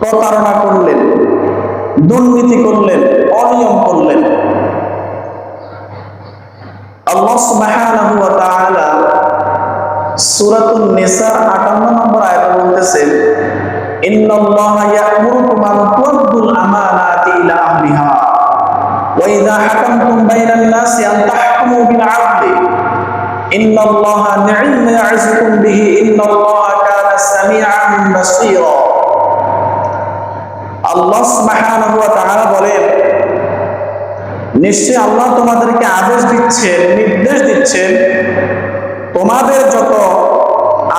প্রতারণা করলেন, দুর্নীতি করলেন, অনিয়ম করলেন। আল্লাহ সুবহানাহু ওয়া তাআলা সূরাতুন নিসার 58 নম্বর আয়াতে বলতেছেন ইন্নাল্লাহা ইয়া'মুরুকুম আন তু'দ্দুল আমানাতি ইলা আহলিহা, ওয়া ইযা হাকামতুম বাইনান নাসি আন তাহকুমু বিল 'আদলি, ইন্নাল্লাহা নি'মা ইয়া'যুকুম বিহি আল্লাহ ওয়া বলেন নিশ্চয় আল্লাহ তোমাদেরকে আদেশ দিচ্ছেন, নির্দেশ দিচ্ছেন, তোমাদের যত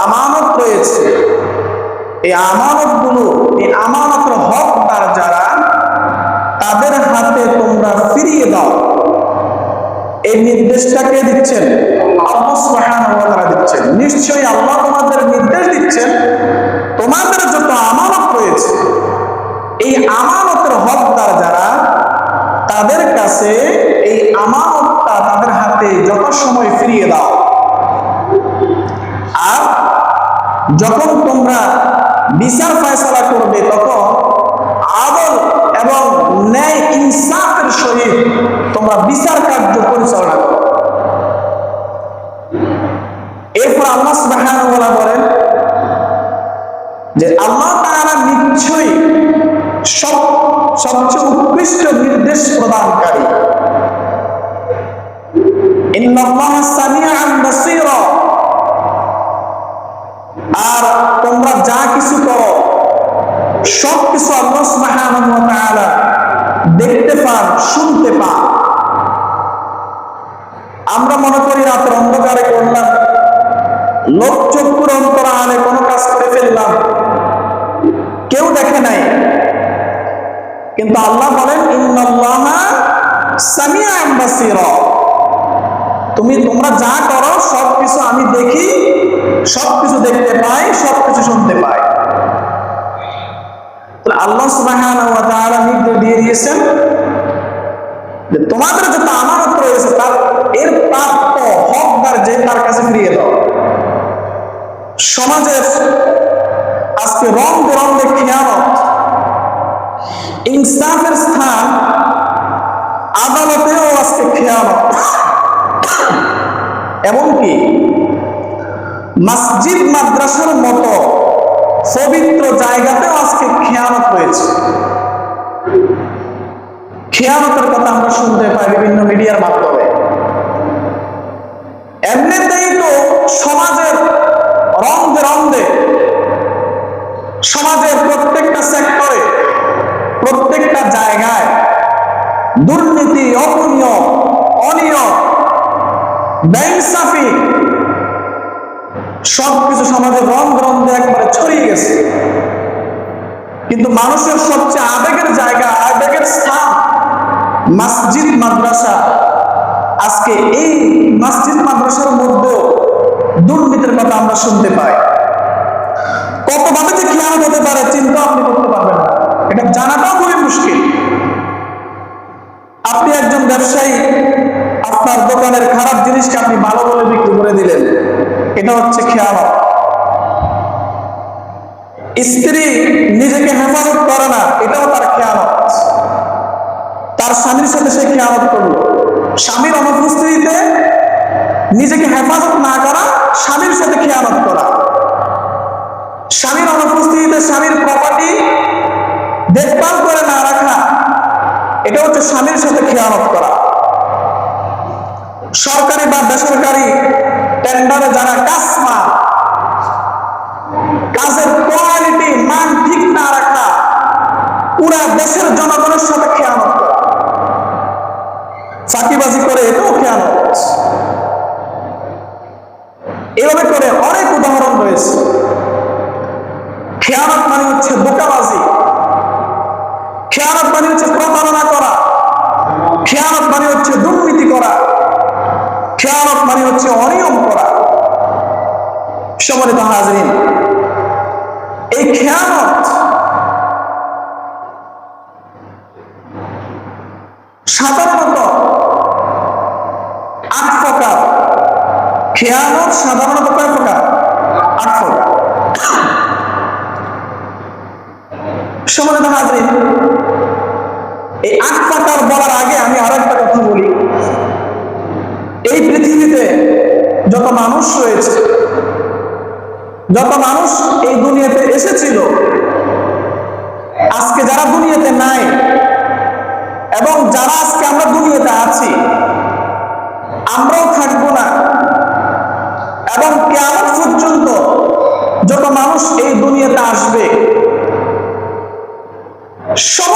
আমানত রয়েছে, এই আমানতগুলো এই আমানতের হকদার যারা, তাদের হাতে তোমরা ফিরিয়ে দাও। এই নির্দেশটাকে দিচ্ছেন। যখন তোমরা বিচার ফয়সালা করবে, তখন আদল এবং ন্যায় ইনসাফের সহিত তোমরা বিচার কার্য পরিচালনা করো। এরপর আল্লাহ তাআলা বলেন যে আল্লাহ তাআলা নিশ্চয়ই সব, সবচেয়ে উৎকৃষ্ট নির্দেশ প্রদানকারী। ইন্নাল্লাহা আর তোমরা যা কিছু করো, সব কিছু দেখতে পান, শুনতে পান। আমরা মনে করি রাতের অন্ধকারে করলাম, লোক চক্ষুর অন্তরালে কোনো কাজ করে ফেললাম। কেউ দেখে নাই। কিন্তু আল্লাহ বলেন, ইন্নাল্লাহা সামিআন বাসীরা। তুমি তোমরা যা করো সব কিছু আমি দেখি সব কিছু দেখতে পাই সব কিছু শুনতে পাই। আল্লাহ তাআলা নির্দেশ দিয়ে দিয়েছেন যে তোমাদের যত আমানত রয়েছে, তার, এর প্রাপ্য হকদার যে তার কাছে ফিরিয়ে দাও। সমাজের আজকে রং বেরঙ্গে খেয়ানত, ইনসাফের স্থান আদালতেও আজকে খেয়ানত। এমনকি মসজিদ মাদ্রাসার মতো পবিত্র জায়গাতেও আজকে খেয়ানত রয়েছে। খেয়ানতের কথা আমরা শুনতে পাই বিভিন্ন মিডিয়ার মাধ্যমে। এমনিতেই তো সমাজের রন্ধে রন্ধে সমাজের প্রত্যেকটা সেক্টরে, প্রত্যেকটা জায়গায় দুর্নীতি, অপনিয়ম, অনিয়ম ব্যাংসাফি সবকিছু সমাজের রং রন্ধে একবারে ছড়িয়ে গেছে। কিন্তু মানুষের সবচেয়ে আবেগের জায়গা, আবেগের স্থান মসজিদ, মাদ্রাসা। আজকে এই মসজিদ, মাদ্রাসার মধ্যেও দুর্নীতির কথা আমরা শুনতে পাই। কতভাবে যে খেয়াল হতে পারে, চিন্তা আপনি করতে পারবেন না। এটা জানাটাও খুবই মুশকিল। আপনি একজন ব্যবসায়ী আপনার দোকানের খারাপ জিনিসকে আপনি ভালো বলে বিক্রি করে দিলেন। এটা হচ্ছে খেয়ালত স্ত্রী নিজেকে হেফাজত করে না, এটাও তার খেয়ালত তার স্বামীর সাথে সে খেয়ালত করল। স্বামীর অনুপস্থিতিতে নিজেকে হেফাজত না করা, স্বামীর সাথে খেয়ালত করা। স্বামীর অনুপস্থিতিতে স্বামীর প্রপার্টি দেখভাল করে না রাখা, এটা হচ্ছে স্বামীর সাথে খেয়ালত করা। সরকারি বা বেসরকারি টেন্ডারে যারা কাজ পায় কাজের কোয়ালিটি মান ঠিক না রাখা, পুরা দেশের জনগণের সাথে খেয়ানত করা, চাকরিবাজি করে এটাও খেয়ানত এভাবে করে অনেক উদাহরণ রয়েছে। খেয়ানত মানে হচ্ছে বোকাবাজি। খেয়ানত মানে হচ্ছে প্রতারণা মানে হচ্ছে অনিয়ম করা। সম্মানিত হাজরিন এই খেয়ানত মানুষ রয়েছে, যত মানুষ এই দুনিয়াতে এসেছিল, আজকে যারা দুনিয়াতে নাই এবং যারা আজকে আমরা দুনিয়াতে আছি, আমরাও থাকব না। এবং কেমন পর্যন্ত যত মানুষ এই দুনিয়াতে আসবে সমস্ত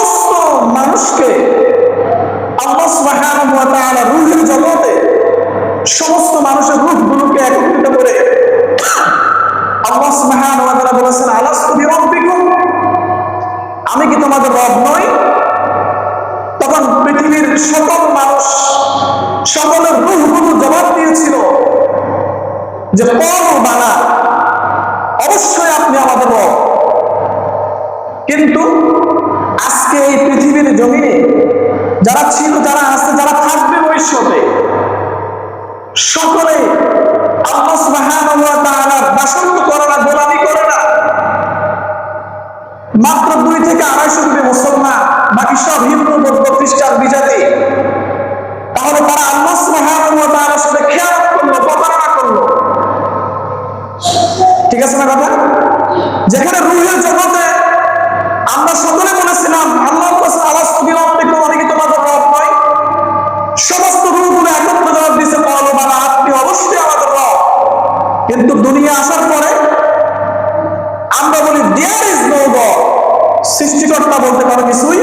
যে বানা অবশ্যই আপনি আমাদের রব। কিন্তু আজকে এই পৃথিবীর জমিনে যারা ছিল, যারা আছে, যারা থাকবে ভবিষ্যতে, সকলে দাসত্ব করে না, গোলামি করে না। মাত্র দুই থেকে আড়াইশো কোটি মুসলমান, বাকি সব হিন্দু, বৌদ্ধ, খ্রিস্টান, বিজাতি কথা যেখানে রুহের জগতে আমরা সকলে বলেছিলাম নয় সমস্ত আপনি অবশ্যই কিন্তু দুনিয়া আসার পরে আমরা বলি দেয়ার ইজ নো সৃষ্টিকর্তা বলতে পারো, কিছুই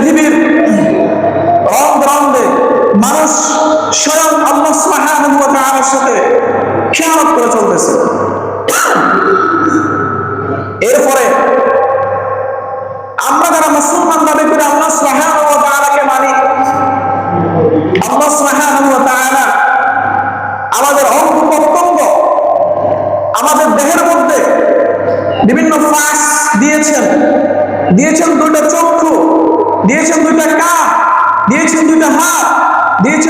পৃথিবীর মানুষ স্বয়ং আল্লাহ সাথে করে চলতেছে। এরপরে আমরা যারা মুসলমান দাবি করে, আল্লাহ তাআলাকে মানি। আল্লাহ সুবহানাহু আমাদের অঙ্গ প্রত্যঙ্গ, আমাদের দেহের মধ্যে বিভিন্ন ফাঁস দিয়েছেন দিয়েছেন দুইটা চক্ষু দিয়েছেন দুইটা কান দিয়েছেন দুইটা হাত দিয়েছেন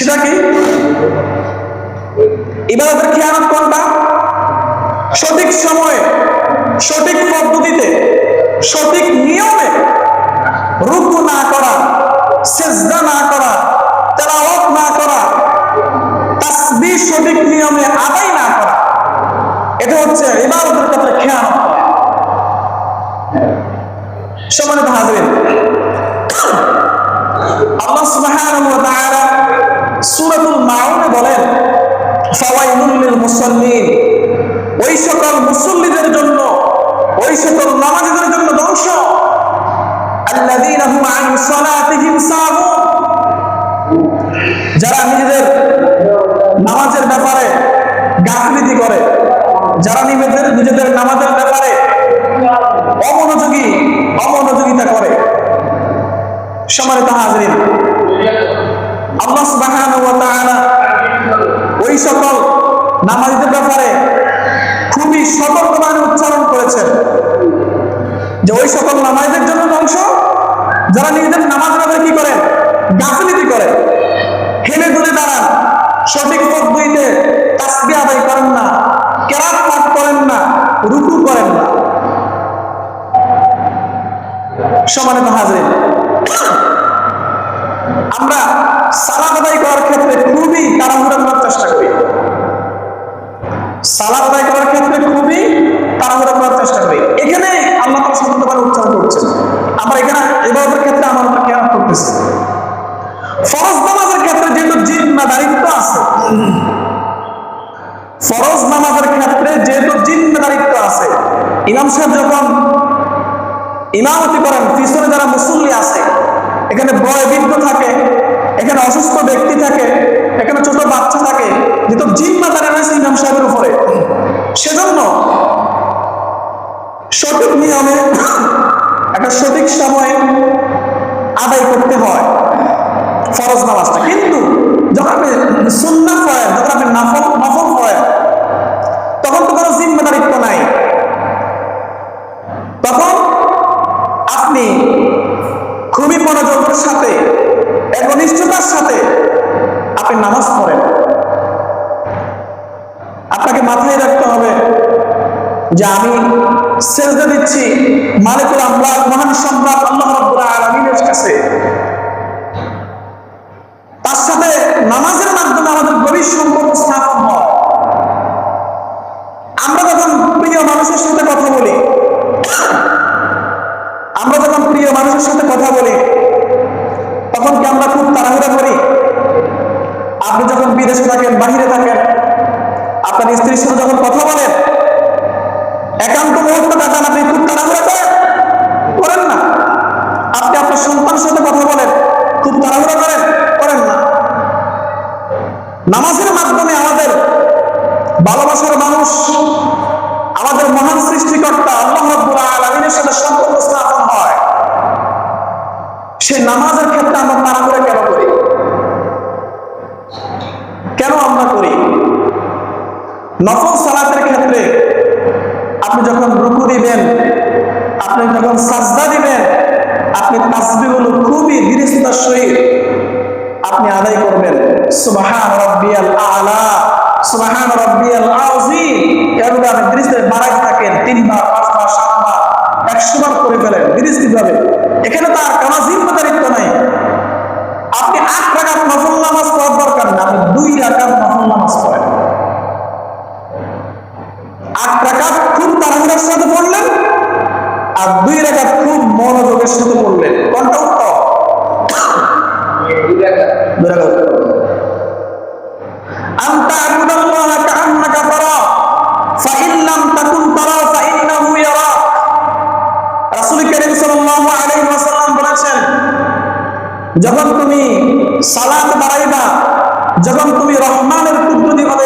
সেটা কি ইবাদতের খেয়ালত কোনটা সঠিক সময়ে, সঠিক পদ্ধতিতে, সঠিক নিয়মে রুকু না করা, সেজদা না করা, তেলাওয়াত না করা, তাসবিহ সঠিক নিয়মে আদায় না করা, এটা হচ্ছে ইবাদতের ক্ষেত্রে খেয়ানত সম্মানিত হাজরিন, আল্লাহ সুবহানাহু ওয়া সূরাতুল মাউনে বলেন, ফাওয়াইলুল লিল মুসাল্লিন। ওই সকল মুসল্লিদের জন্য, ওই সকল নামাজীদের জন্য ধ্বংস। আল্লাযীনা হুম আন সালাতিহিম সাহুন যারা নিজেদের নামাজের ব্যাপারে গাফিলতি করে, যারা নিজেদের নিজেদের নামাজের ব্যাপারে অমনোযোগী অমনোযোগিতা করে। সম্মানিত হাজরিন আল্লাহ সুবহানাহু ওয়া তাআলা ওই সকল নামাজীদের ব্যাপারে খুবই সতর্কভাবে উচ্চারণ করেছেন। যে ওই সকল নামাজের জন্য ধ্বংস যারা নিজেদের নামাজ ব্যাপারে কি করে? গাফিলিতি করে। হেলে দুলে দাঁড়ান। সঠিক পদ্ধতিতে তাসবি আদায় করেন না, কেরাত পাঠ করেন না, রুকু করেন না। সমানিত হাজরিন, আমরা সালাদ আদায় করার ক্ষেত্রে সাহেব যখন ইমামতি করেন, পিছনে যারা মুসল্লি আছে, এখানে বয় বৃদ্ধ থাকে, এখানে অসুস্থ ব্যক্তি থাকে, এখানে ছোট বাচ্চা থাকে, যেহেতু জিম্মাদারি প্রিয় মানুষের সাথে কথা বলি, তখন কি আমরা খুব তাড়াহুড়া করি? আপনি যখন বিদেশে থাকেন, বাহিরে থাকেন, আপনার স্ত্রীর সাথে যখন কথা বলেন, একান্ত মুহূর্ত কাটান আপনি, খুব তাড়াহুড়া করেন? করেন না। আপনি আপনার সন্তানের সাথে কথা বলেন, খুব তাড়াহুড়া করেন? করেন না। নামাজের মাধ্যমে আমাদের ভালোবাসার মানুষ, আমাদের মহান সৃষ্টিকর্তা আল্লাহ আলামিনের সাথে নামাজের ক্ষেত্রে আমরা তাড়াহুড়া কেন করি? কেন আমরা করি? নফল সালাতের ক্ষেত্রে আপনি যখন রুকু দিবেন, আপনি যখন সাজদা দিবেন, আপনি তাসবিহগুলো খুবই ধীরস্থিতার সহিত আপনি আদায় করবেন। সুবহান রাব্বিয়াল আলা, সুবহান রাব্বিয়াল আযীম। এভাবে আপনি ধীরস্থিতে বাড়াই থাকেন তিনবার, পাঁচবার, সাতবার, একশো বার করে ফেলেন। ধীরস্থিতভাবে এখানে তার আর কোনো জিম্মাদারিত্ব নাই আপনি আট রাকাত নফল নামাজ পড়ার দরকার না, আপনি দুই রাকাত নফল নামাজ পড়েন। আট রাকাত খুব তাড়াহুড়ার সাথে পড়লেন আর দুই রাকাত খুব মনোযোগের সাথে পড়লেন। কোনটা উত্তম? যখন তুমি সালাত বাড়াইবা, যখন তুমি রহমানের কুদরতি ভাবে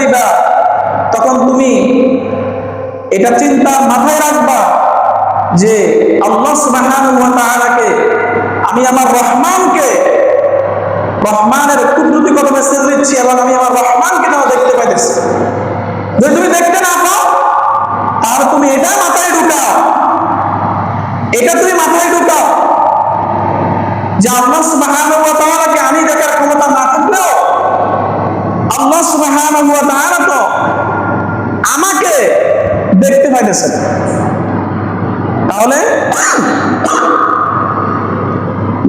দিবা, তখন তুমি এটা চিন্তা মাথায় রাখবা যে আল্লাহ আমি আমার রহমানকে রহমানের খাইতেছেন তাহলে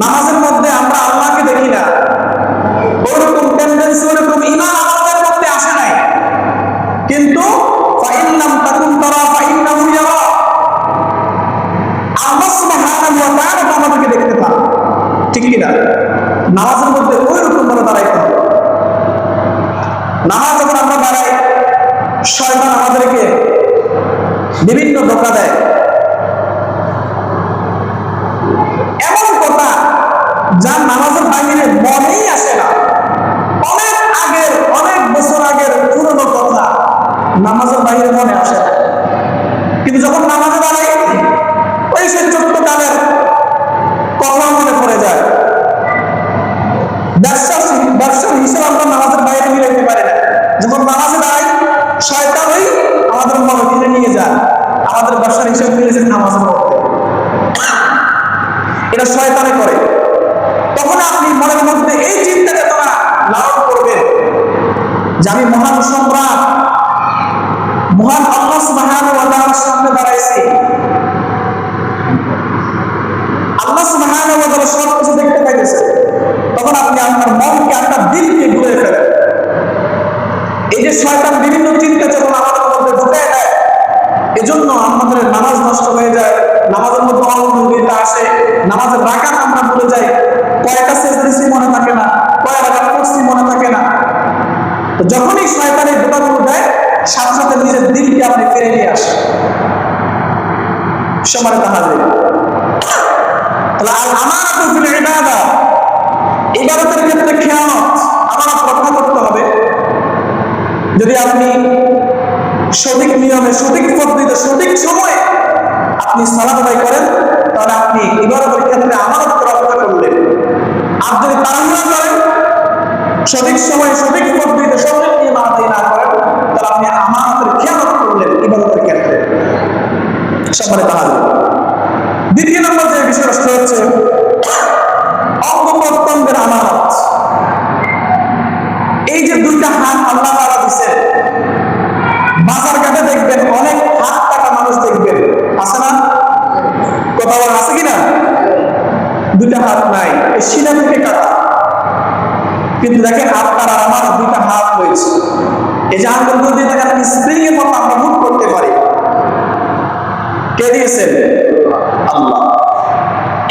নামাজের মধ্যে আমরা আল্লাহকে দেখি না। ওরকম টেন্ডেন্সি ওরকম ইমান আমাদের মধ্যে আসে নাই। কিন্তু তারা আমাদেরকে দেখতে পান। ঠিক না নামাজের মধ্যে ওই রকম ভাবে দাঁড়াইতে নামাজ যখন আমরা দাঁড়াই, শয়তান আমাদেরকে বিভিন্ন ধোকা দেয়। তখন আপনি আপনার মনকে, আপনার দিলকে ঘুরে ফেলেন, এই যে শয়তান বিভিন্ন চিন্তা চেতনা আমাদের মধ্যে ঢুকায় দেয়, এজন্য আমাদের নামাজ নষ্ট হয়ে যায়, নামাজের মধ্যে অননুবিতা আসে, নামাজের রাকাত আমরা ভুলে যাই কয়টা সেজদিসি মনে থাকে না কয় রাকাত করছি মনে থাকে না। যখনই শয়তানের ঢোকাগুলো দেয়, সাথে সাথে নিজের দিলকে আপনি ফিরে নিয়ে আসেন। সমানে তাহলে আমার আমানাতু ফিল ইবাদা। ইবাদতের ক্ষেত্রে খেয়ানত আমানত রক্ষা করতে হবে। যদি আপনি সঠিক নিয়মে, সঠিক পদ্ধতিতে, সঠিক সময়ে আপনি সালাত আদায় করেন, তাহলে আপনি ইবাদতের ক্ষেত্রে আমানত রক্ষা করলেন আর যদি তাড়াহুড়া করেন, সঠিক সময়ে, সঠিক পদ্ধতিতে, সঠিক নিয়ম আদায় না করেন, তাহলে আপনি আমানতের খেয়ানত করলেন ইবাদতের ক্ষেত্রে। সম্মানে তাহলে দ্বিতীয় নম্বর যে বিষয়টা সেটা হচ্ছে হাত নাই সিনা থেকে কাটা। কিন্তু দেখেন আপনার আর আমার দুইটা হাত হয়েছে। এই যে আঙ্গুল দিয়ে দেখেন স্প্রিং এর মতো আমরা মুভ করতে পারি। কে দিয়েছেন? আল্লাহ।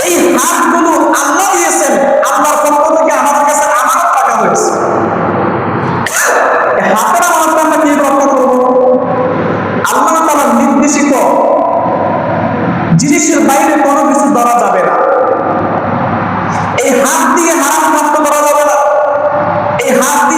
এই হাতগুলো এই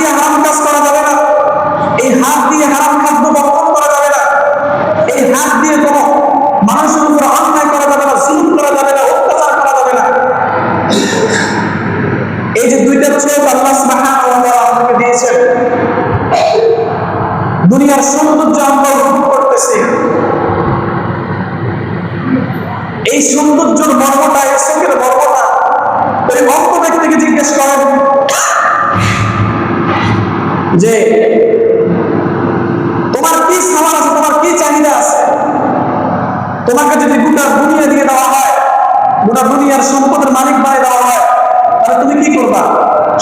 যে তোমার কি সামান আছে? তোমার কি চাহিদা আছে? তোমাকে যদি গোটা দুনিয়া দিয়ে দেওয়া হয়, গোটা দুনিয়ার সম্পদের মালিক বানিয়ে দেওয়া হয়, তাহলে তুমি কি করবা?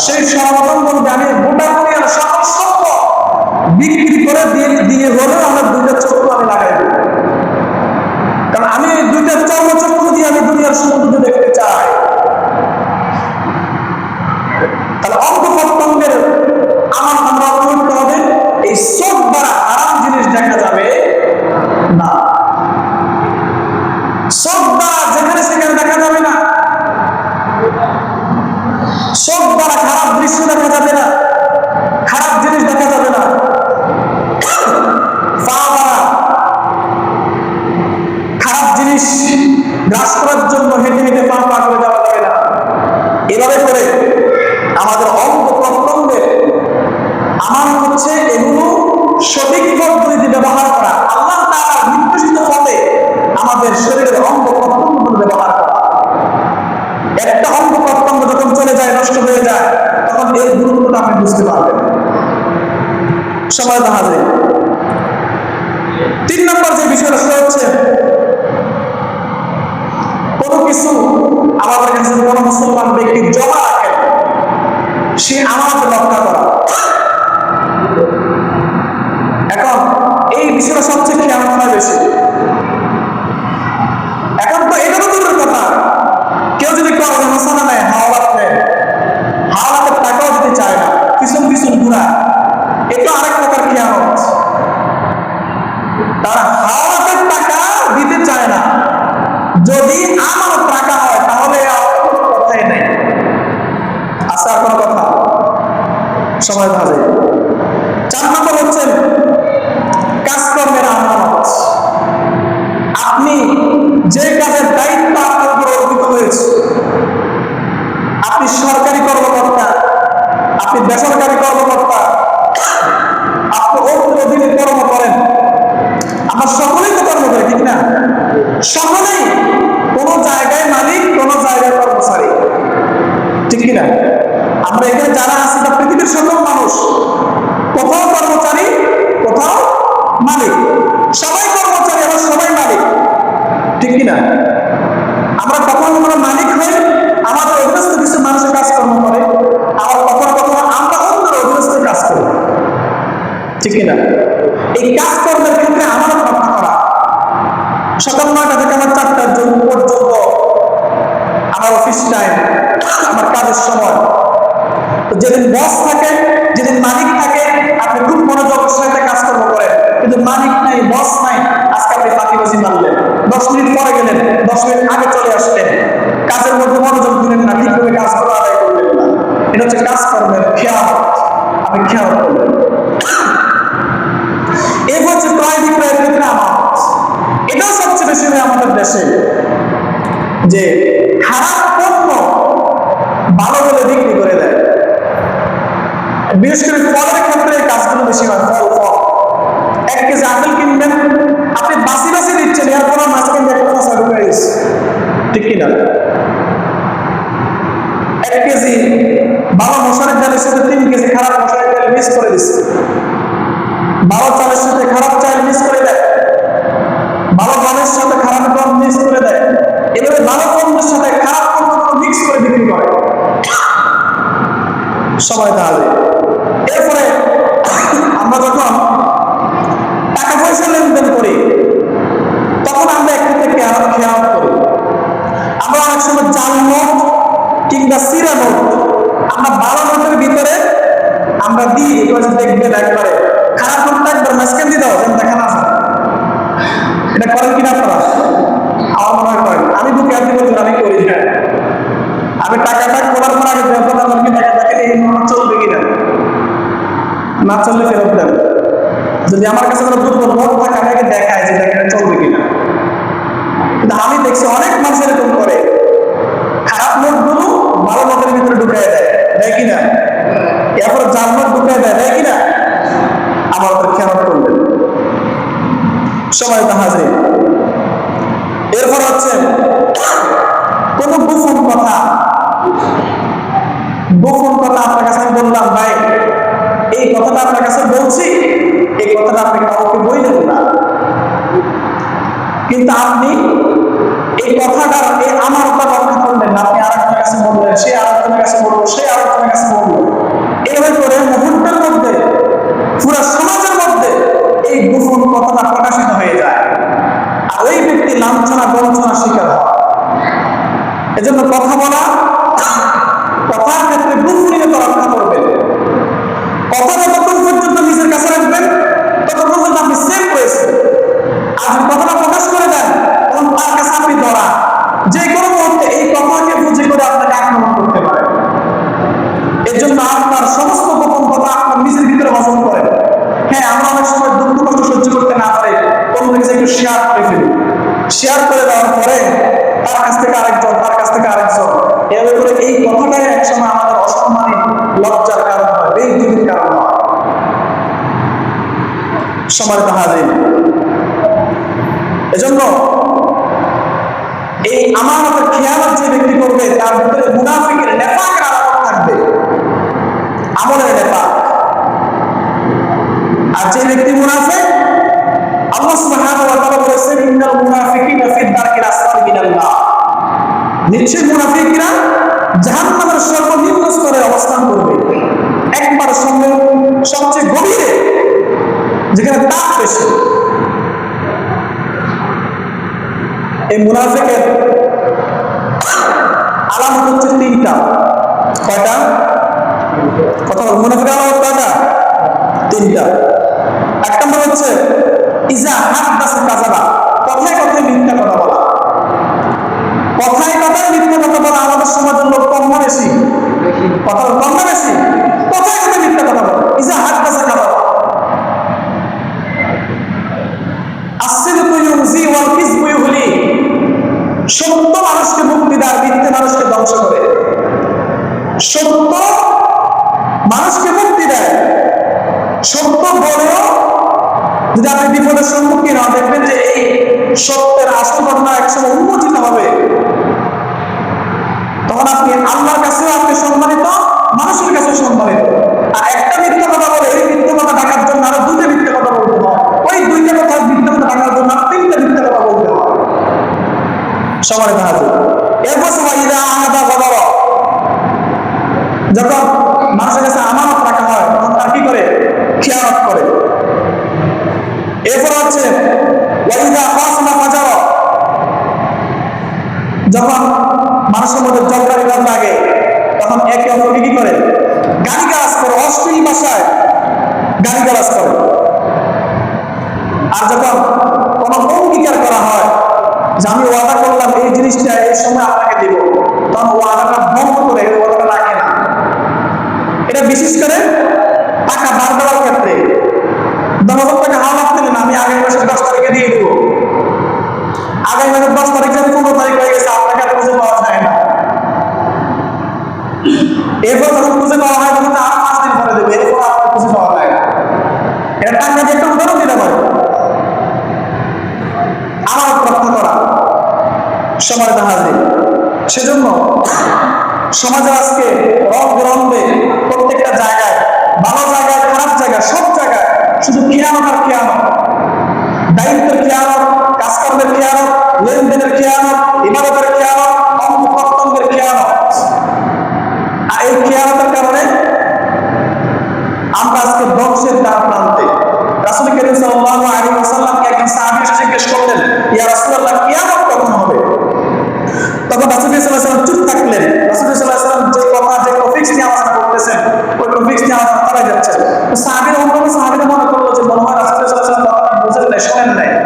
সেই সমাধান বলবে, আমি গোটা দুনিয়ার সকল সম্পদ বিক্রি করে দিয়ে দিয়ে হলেও দেখা যায় তিন নম্বর যে বিষয়টা সেটা হচ্ছে, কোনো কিছু আমাদের কাছে কোনো মুসলমান ব্যক্তি জমা রাখেন সে আমার রক্ষা করা। আপনি বেসরকারি কর্মকর্তা। আপনি অন্য অধীনে কর্ম করেন। আমরা সকলেই তো কর্ম করি, ঠিক না? সকলেই। কোনো জায়গায় মালিক, কোনো জায়গায় কর্মচারী। ঠিক কিনা? আমরা এখানে যারা আছি তা পৃথিবীর সকল মানুষ। কোথাও কর্মচারী, কোথাও মালিক। সবাই কর্মচারী, আবার সবাই মালিক। ঠিক কিনা? আমরা কখনো কখনো ঠিক কিনা? এই কাজকর্মের ক্ষেত্রে আমার রক্ষা করা। সকাল নয়টা থেকে আমার চারটার জন্য পর্যন্ত আমার অফিস টাইম আমার কাজের সময়। যেদিন বস থাকে, যেদিন মালিক থাকে, আপনি খুব মনোযোগের সাথে কাজকর্ম করেন। কিন্তু মালিক নাই বস নাই, আজকে আপনি ফাঁকিবাজি মারলেন। দশ মিনিট পরে গেলেন, দশ মিনিট আগে চলে আসলেন। কাজের মধ্যে মনোযোগ দিলেন না, ঠিকভাবে কাজগুলো আদায় করলেন না। এটা হচ্ছে কাজকর্মের খেয়াল। আপনি খেয়াল করলেন। এই হচ্ছে ক্রয় বিক্রয়ের ক্ষেত্রে আমানত এটাও সবচেয়ে বেশি হয় আমাদের দেশে যে খারাপ পণ্য ভালো বলে বিক্রি করে দেয়। বিশেষ করে ফলের ক্ষেত্রে কাজগুলো বেশি হয়, ফল ফল। এক কেজি আপেল কিনবেন, আপনি বাসি বাসি দিচ্ছেন এরপর মাঝখান দিয়ে একটা ফসা ঢুকে গেছে। ঠিক কিনা? এক কেজি ভালো মশারের ডালের সাথে তিন কেজি খারাপ মশারের ডাল মিক্স করে দিচ্ছে। ভালো চালের সাথে খারাপ চাল মিস করে দেয়। ভালো গমের সাথে খারাপ গম মিস করে দেয়। এভাবে ভালো পণ্যের সাথে খারাপ পণ্য মিক্স করে বিক্রি করে। সবাই তাহলে এরপর হচ্ছে, কোন গোপন কথা। গোপন কথা আপনার কাছে আমি বললাম, ভাই, এই কথাটা আপনার কাছে বলছি, এই কথাটা আপনি কাউকে বললেন না। কিন্তু আপনি এই কথাটার, এই আমার উপর রক্ষা করলেন আপনি আরেকজনের কাছে বললেন, সে আরেকজনের কাছে বলল, সে আরেকজনের কাছে বলল। এইভাবে করে মুহূর্তের মধ্যে, পুরো সমাজের মধ্যে এই গোপন কথাটা প্রকাশিত হয়ে যায় আর ওই ব্যক্তি লাঞ্ছনা বঞ্চনা শিকার হয় এজন্য কথা বলা, কথার ক্ষেত্রে গোপনীয়তা রক্ষা করবেন। কথা যতক্ষণ পর্যন্ত নিজের কাছে রাখবেন ততক্ষণ পর্যন্ত আপনি সেভ রয়েছেন। আর যদি কথাটা প্রকাশ করে দেন, তখন তার কাছে আপনি ধরা। যে কোনো মুহূর্তে এই কথাকে বুঝে করে আপনাকে আক্রমণ করতে পারে। এর জন্য আপনার সমস্ত সমানিত হাজির এজন্য এই আমানতের খেয়ালত যে ব্যক্তি করবে, তার ভিতরে মুনাফিকের নেফাকের আলাদা থাকবে। আমলের নেফাক। আর যে ব্যক্তি মুনাফিক, আল্লাহ সুবহানাহু ওয়া তাআলা বলেছেন, ইন্নাল মুনাফিকিনা ফি দারকিল আসফালি মিনাল নার নিশ্চয় মুনাফিকরা জাহান্নামের সর্বনিম্ন স্তরে অবস্থান করবে। একবার সঙ্গে সবচেয়ে গভীরে যেখানে তাপ বেশি এই মুনাফেকের আলামত হচ্ছে তিনটা। কয়টা? কথা বল মুনাফেকের আলামত কয়টা? তিনটা। এক নম্বর হচ্ছে, ইজা হাত দাসে কাজাবা। কথায় কথায় মিথ্যা কথা বলা। কথায় কথায় মিথ্যা কথা বলা আমাদের সমাজের লোক কম বেশি। কথা দেওয়া হয় তখন আরও পাঁচ দিন দেবে, এরপর আপনার কিছু পাওয়া যায় না। এটা টাকাকে একটা উদাহরণ দিতে পারে। আবার প্রশ্ন করা, সমাজ হাজির সেজন্য সমাজ নাই